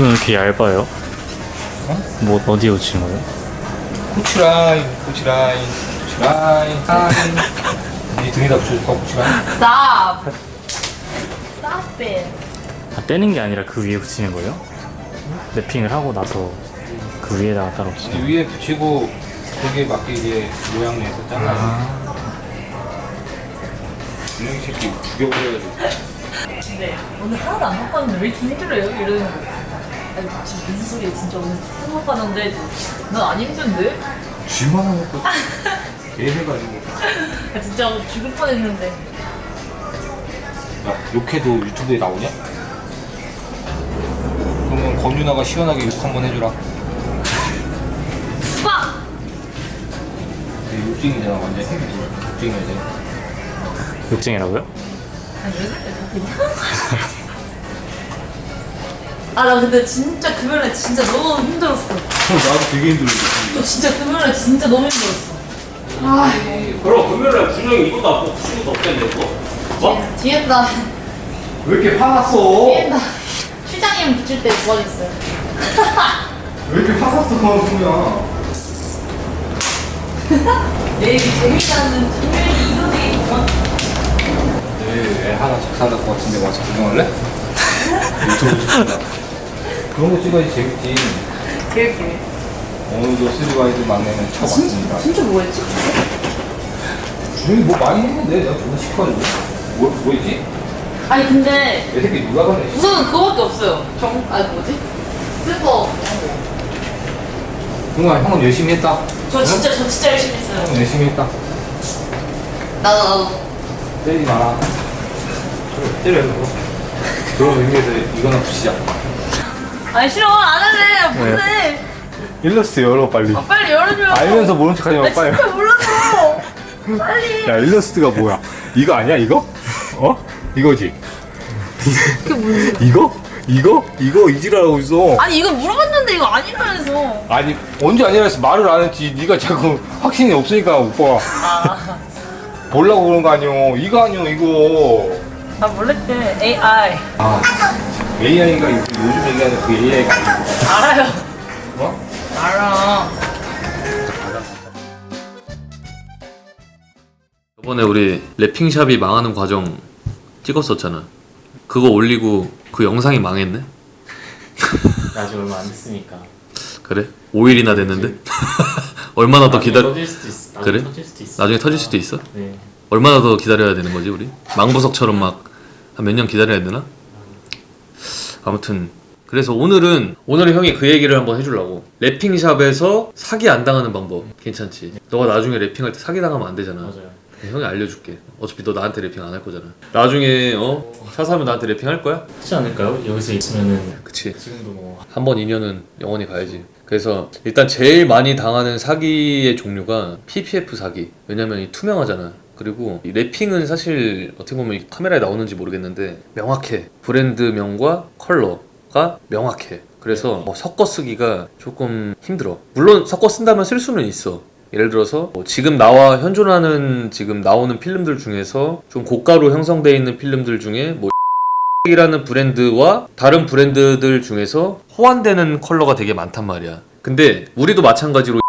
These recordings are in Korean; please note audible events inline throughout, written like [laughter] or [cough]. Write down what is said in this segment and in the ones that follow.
왜 이렇게 얇아요? 뭐 어디에 붙이는 거예요? 코치라인, 코치라인, 코치라인, 라인. 네 등에다 붙여줄까, 코치라인? Stop. Stop it. 아, 떼는 게 아니라 그 위에 붙이는 거예요? 랩핑을 하고 나서 그 위에다가 따로 붙이는 이 위에 붙이고 거기에 맞게 이제 모양 내서 잘라야지. 이놈의 새끼 죽여버려야지. 근데 오늘 하나도 안 바꿨는데 왜 이렇게 힘들어요? 이러는 거. 아니 지금 무슨 소리야 진짜 오늘 술 바꿨는데 난안 힘든데? 쥐만 안 먹고 개 해가지고. 아, 진짜 죽을 뻔했는데. 야, 욕해도 유튜브에 나오냐? 그러면 권윤아가 시원하게 욕 한번 해주라. 수박! 근데 욕쟁이잖아, 완전 핵이 욕쟁이야, 쟤. 욕쟁이라고요? 아니 왜 그래? 같 아. 아나 근데 진짜 금요일에 진짜 너무 힘들었어. [laughs] 나도 되게 힘들었어. 저 진짜 금요일에 진짜 너무 힘들었어. 아 그럼 금요일에 분명히 이것도 안 먹고 친구도 없겠네 이거 뭐? 뒤에다 왜 이렇게 화났어? 뒤에다 실장님 붙일 때 도와줬어요. 왜 이렇게 화났어, 그냥. [laughs] 내일 재밌지 않는 금요일이 이런 얘기구만. 네, 애 하나 작살날 것 같은데 와서 구경할래? 유튜브. 그런 거 찍어야지 재밌지. 기억해. 오늘도 쓰리와이드 만나면 쳐 왔습니다. 진짜 뭐였지? 주영이 뭐 많이 했는데 내가 존나 시켜가지고. 뭐, 뭐 있지? 아니 근데 내 새끼 누가 봤네. 우선은 그거밖에 없어요. 정, 아니 뭐지? 슬퍼. 동아 형은 열심히 했다. 저 진짜 저 진짜 열심히 했어요. 형은 열심히 했다. 나도 나도. 때리지 마라. 그래, 때려 그럼. 그런 의미에서 이거나 붙이자. 아니 싫어 안 할래. 뭔데? 일러스트 열어 빨리 아, 빨리 열어줘요. 알면서 모른 척하지 나마 빨리 진짜 몰라서. 빨리. 야 일러스트가 뭐야 이거 아니야 이거? 어? 이거지? 그게 무슨? 이거? 이거? 이거 이지라고 있어 아니 이거 물어봤는데 이거 아니라면서. 아니 언제 아니라 해서 말을 안 했지 네가 자꾸 확신이 없으니까 오빠가 아, 보려고 그런 거 아니오 이거 아니오 이거 나 몰랐대. AI. 아, AI가 요즘 얘기하는 그 AI가 아니고. 알아요. 어? 알아. 저번에 우리 랩핑샵이 망하는 과정 찍었었잖아 그거 올리고 그 영상이 망했네? [laughs] 아직 얼마 안 됐으니까 그래? 5일이나 됐는데? [laughs] 얼마나 더 나중에 기다려 터질 수도 있어 나중에 그래? 터질 수도 있어 나중에 터질 수도 있어? 네 얼마나 더 기다려야 되는 거지 우리? 망부석처럼 막 한 몇 년 기다려야 되나? 아무튼 그래서 오늘은 오늘은 형이 그 얘기를 한번 해주려고 랩핑샵에서 사기 안 당하는 방법 괜찮지? 너가 나중에 랩핑할 때 사기 당하면 안 되잖아 맞아요 형이 알려줄게 어차피 너 나한테 랩핑 안 할 거잖아 나중에 어? 차 사면 나한테 랩핑 할 거야? 하지 않을까요? 여기서 있으면은 그치 지금도 뭐 한 번 인연은 영원히 가야지. 그래서 일단 제일 많이 당하는 사기의 종류가 PPF 사기. 왜냐면 이 투명하잖아. 그리고 이 랩핑은 사실 어떻게 보면 이 카메라에 나오는지 모르겠는데 명확해. 브랜드명과 컬러가 명확해. 그래서 뭐 섞어 쓰기가 조금 힘들어. 물론 섞어 쓴다면 쓸 수는 있어. 예를 들어서 뭐 지금 나와 현존하는 지금 나오는 필름들 중에서 좀 고가로 형성되어 있는 필름들 중에 뭐 이라는 브랜드와 다른 브랜드들 중에서 호환되는 컬러가 되게 많단 말이야. 근데 우리도 마찬가지로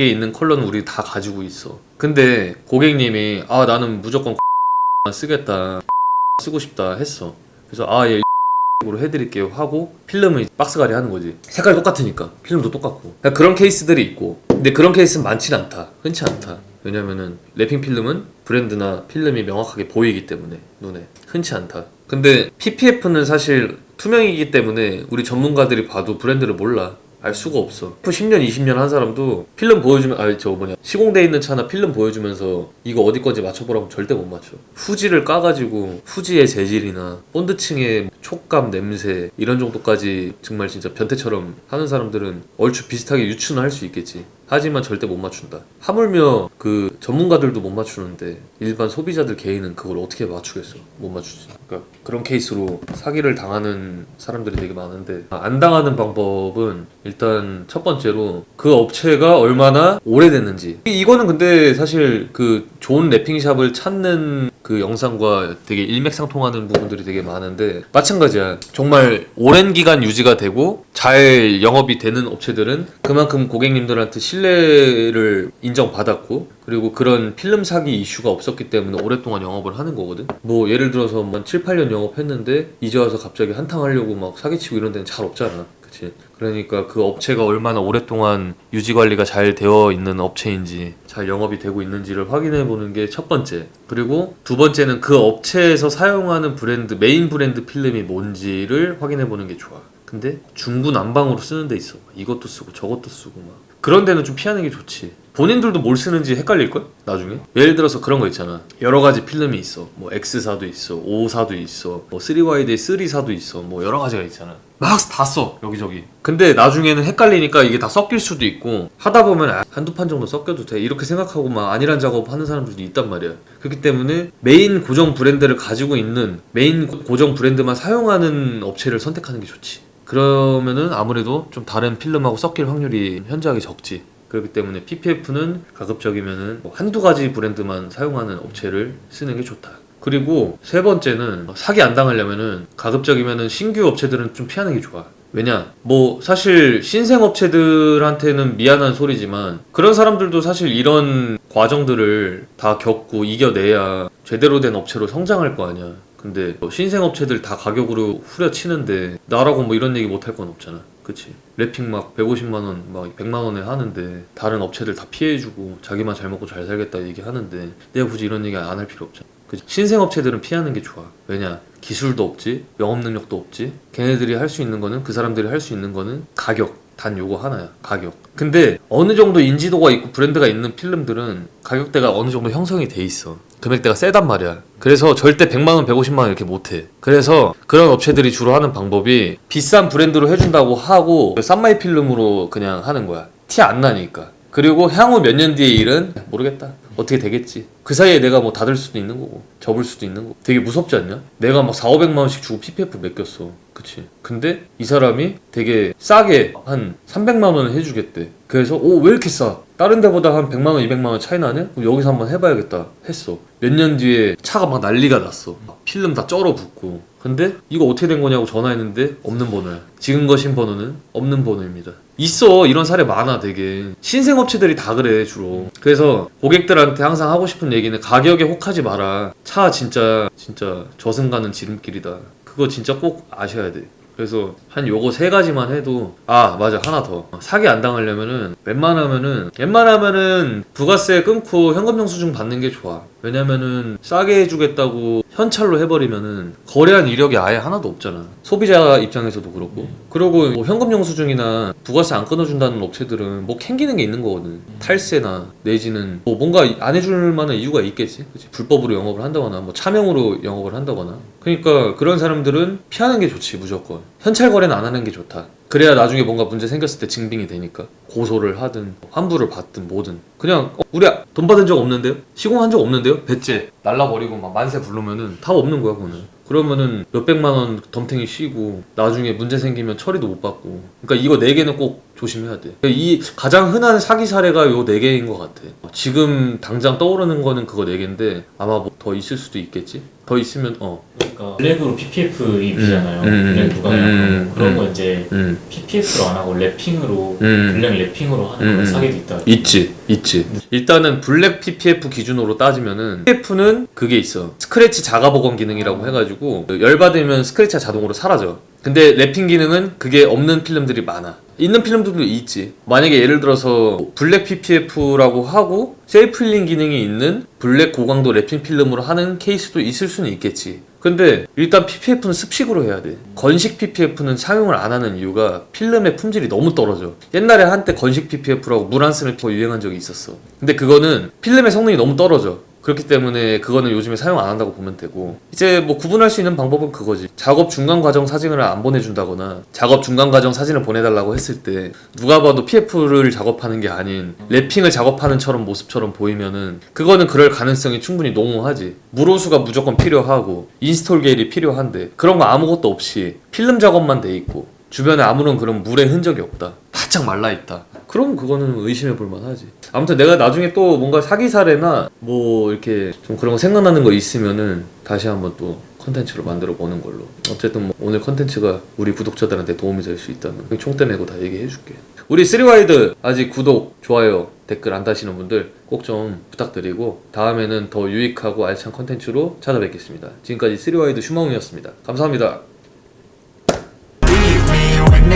에 있는 컬러는 우리 다 가지고 있어. 근데 고객님이 아 나는 무조건 [laughs] 쓰겠다 [laughs] 쓰고 싶다 했어. 그래서 아예 [laughs] 으로 해드릴게요 하고 필름을 박스가리 하는 거지. 색깔이 똑같으니까 필름도 똑같고 그러니까 그런 케이스들이 있고 근데 그런 케이스는 많진 않다. 흔치 않다. 왜냐면은 랩핑 필름은 브랜드나 필름이 명확하게 보이기 때문에 눈에 흔치 않다. 근데 PPF는 사실 투명이기 때문에 우리 전문가들이 봐도 브랜드를 몰라. 알 수가 없어. 10년, 20년 한 사람도 필름 보여주면, 아니, 저 뭐냐. 시공돼 있는 차나 필름 보여주면서 이거 어디 건지 맞춰보라고 절대 못 맞춰. 후지를 까가지고 후지의 재질이나 본드층의 촉감, 냄새, 이런 정도까지 정말 진짜 변태처럼 하는 사람들은 얼추 비슷하게 유추는 할 수 있겠지. 하지만 절대 못 맞춘다. 하물며 그 전문가들도 못 맞추는데 일반 소비자들 개인은 그걸 어떻게 맞추겠어? 못 맞추지. 그러니까 그런 케이스로 사기를 당하는 사람들이 되게 많은데 아, 안 당하는 방법은 일단 첫 번째로 그 업체가 얼마나 오래됐는지. 이- 이거는 근데 사실 그 좋은 랩핑샵을 찾는 그 영상과 되게 일맥상통하는 부분들이 되게 많은데 마찬가지야. 정말 오랜 기간 유지가 되고 잘 영업이 되는 업체들은 그만큼 고객님들한테 신뢰를 인정받았고 그리고 그런 필름 사기 이슈가 없었기 때문에 오랫동안 영업을 하는 거거든. 뭐 예를 들어서 뭐 7, 8년 영업했는데 이제 와서 갑자기 한탕 하려고 막 사기치고 이런 데는 잘 없잖아. 그치? 그러니까 그 업체가 얼마나 오랫동안 유지 관리가 잘 되어 있는 업체인지 잘 영업이 되고 있는지를 확인해 보는 게 첫 번째. 그리고 두 번째는 그 업체에서 사용하는 브랜드 메인 브랜드 필름이 뭔지를 확인해 보는 게 좋아. 근데 중구난방으로 쓰는 데 있어. 이것도 쓰고 저것도 쓰고 막. 그런 데는 좀 피하는 게 좋지. 본인들도 뭘 쓰는지 헷갈릴걸? 나중에? 예를 들어서 그런 거 있잖아. 여러 가지 필름이 있어. 뭐 X사도 있어. 5사도 있어. 뭐 3Y대 3사도 있어. 뭐 여러 가지가 있잖아. 막 다 써. 여기저기. 근데 나중에는 헷갈리니까 이게 다 섞일 수도 있고 하다 보면 아, 한두 판 정도 섞여도 돼. 이렇게 생각하고 막 아니란 작업 하는 사람들도 있단 말이야. 그렇기 때문에 메인 고정 브랜드를 가지고 있는 메인 고- 고정 브랜드만 사용하는 업체를 선택하는 게 좋지. 그러면은 아무래도 좀 다른 필름하고 섞일 확률이 현저하게 적지. 그렇기 때문에 PPF는 가급적이면은 뭐 한두 가지 브랜드만 사용하는 업체를 쓰는 게 좋다. 그리고 세 번째는 사기 안 당하려면은 가급적이면은 신규 업체들은 좀 피하는 게 좋아. 왜냐? 뭐 사실 신생 업체들한테는 미안한 소리지만 그런 사람들도 사실 이런 과정들을 다 겪고 이겨내야 제대로 된 업체로 성장할 거 아니야. 근데 뭐 신생 업체들 다 가격으로 후려치는데 나라고 뭐 이런 얘기 못 할 건 없잖아. 그치? 랩핑 막 150만 원, 막 100만 원에 하는데 다른 업체들 다 피해주고 자기만 잘 먹고 잘 살겠다 얘기하는데 내가 굳이 이런 얘기 안 할 필요 없잖아. 그치? 신생 업체들은 피하는 게 좋아. 왜냐? 기술도 없지, 영업 능력도 없지. 걔네들이 할 수 있는 거는 그 사람들이 할 수 있는 거는 가격. 단 요거 하나야 가격 근데 어느 정도 인지도가 있고 브랜드가 있는 필름들은 가격대가 어느 정도 형성이 돼 있어 금액대가 세단 말이야 그래서 절대 100만원 150만원 이렇게 못해 그래서 그런 업체들이 주로 하는 방법이 비싼 브랜드로 해준다고 하고 싼마이 필름으로 그냥 하는 거야 티 안 나니까 그리고 향후 몇 년 뒤의 일은 모르겠다 어떻게 되겠지 그 사이에 내가 뭐 닫을 수도 있는 거고 접을 수도 있는 거고. 되게 무섭지 않냐? 내가 막 4, 500만 원씩 주고 PPF 맡겼어. 그치? 근데 이 사람이 되게 싸게 한 300만 원을 해주겠대. 그래서 오 왜 이렇게 싸? 다른 데보다 한 100만 원, 200만 원 차이 나네? 그럼 여기서 한번 해봐야겠다 했어. 몇 년 뒤에 차가 막 난리가 났어. 필름 다 쩔어 붙고. 근데 이거 어떻게 된 거냐고 전화했는데 없는 번호야. 지금 거신 번호는 없는 번호입니다. 있어. 이런 사례 많아 되게. 신생 업체들이 다 그래 주로. 그래서 고객들한테 항상 하고 싶은 얘기는 가격에 혹하지 마라. 차 진짜 진짜 저승 가는 지름길이다. 그거 진짜 꼭 아셔야 돼 그래서 한 요거 세 가지만 해도 아 맞아 하나 더. 사기 안 당하려면은 웬만하면은 웬만하면은 부가세 끊고 현금 영수증 받는 게 좋아. 왜냐면은 싸게 해주겠다고 현찰로 해버리면은 거래한 이력이 아예 하나도 없잖아. 소비자 입장에서도 그렇고. 그리고 뭐 현금 영수증이나 부가세 안 끊어준다는 업체들은 뭐 캥기는 게 있는 거거든. 탈세나 내지는 뭐 뭔가 안 해줄 만한 이유가 있겠지? 그치? 불법으로 영업을 한다거나 뭐 차명으로 영업을 한다거나. 그러니까 그런 사람들은 피하는 게 좋지 무조건 현찰 거래는 안 하는 게 좋다. 그래야 나중에 뭔가 문제 생겼을 때 증빙이 되니까. 고소를 하든 환불을 받든 뭐든. 그냥 어, 우리 돈 받은 적 없는데요? 시공한 적 없는데요? 배째. 날라버리고 막 만세 부르면은 답 없는 거야 그거는. 그러면은 몇백만 원 덤탱이 쉬고 나중에 문제 생기면 처리도 못 받고. 그러니까 이거 네 개는 꼭 조심해야 돼. 이 가장 흔한 사기 사례가 요 네 개인 것 같아. 지금 당장 떠오르는 거는 그거 네 개인데 아마 뭐 더 있을 수도 있겠지. 더 있으면 어. 그러니까 블랙으로 PPF 입히잖아요. 음, 음, 블랙 누가 음, 그런 음, 거 이제 음. PPF로 안 하고 랩핑으로 음. 블랙 랩핑으로 하는 음, 음. 사기도 있다. 있지, 있지. 일단은 블랙 PPF 기준으로 따지면은 PPF는 그게 있어. 스크래치 자가 복원 기능이라고 해가지고 열 받으면 스크래치가 자동으로 사라져. 근데 랩핑 기능은 그게 없는 필름들이 많아. 있는 필름들도 있지. 만약에 예를 들어서 블랙 PPF라고 하고 셀프 힐링 기능이 있는 블랙 고강도 랩핑 필름으로 하는 케이스도 있을 수는 있겠지. 근데 일단 PPF는 습식으로 해야 돼. 건식 PPF는 사용을 안 하는 이유가 필름의 품질이 너무 떨어져. 옛날에 한때 건식 PPF라고 물 안 쓰는 피 유행한 적이 있었어. 근데 그거는 필름의 성능이 너무 떨어져. 그렇기 때문에 그거는 요즘에 사용 안 한다고 보면 되고. 이제 뭐 구분할 수 있는 방법은 그거지. 작업 중간 과정 사진을 안 보내준다거나 작업 중간 과정 사진을 보내달라고 했을 때 누가 봐도 PF를 작업하는 게 아닌 랩핑을 작업하는 처럼 모습처럼 보이면은 그거는 그럴 가능성이 충분히 농후하지. 물호수가 무조건 필요하고 인스톨 게일이 필요한데 그런 거 아무것도 없이 필름 작업만 돼 있고 주변에 아무런 그런 물의 흔적이 없다. 바짝 말라 있다. 그럼 그거는 의심해 볼 만하지. 아무튼 내가 나중에 또 뭔가 사기 사례나 뭐 이렇게 좀 그런 거 생각나는 거 있으면은 다시 한번 또 컨텐츠로 만들어 보는 걸로. 어쨌든 뭐 오늘 컨텐츠가 우리 구독자들한테 도움이 될 수 있다면 총대 내고 다 얘기해 줄게. 우리 쓰리와이드 아직 구독, 좋아요, 댓글 안 다시는 분들 꼭 좀 부탁드리고 다음에는 더 유익하고 알찬 컨텐츠로 찾아뵙겠습니다. 지금까지 쓰리와이드 슈마웅이었습니다. 감사합니다.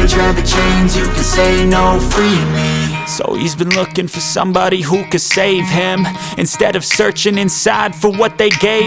Try to change. You can say no free me. So he's been looking for somebody who could save him. Instead of searching inside for what they gave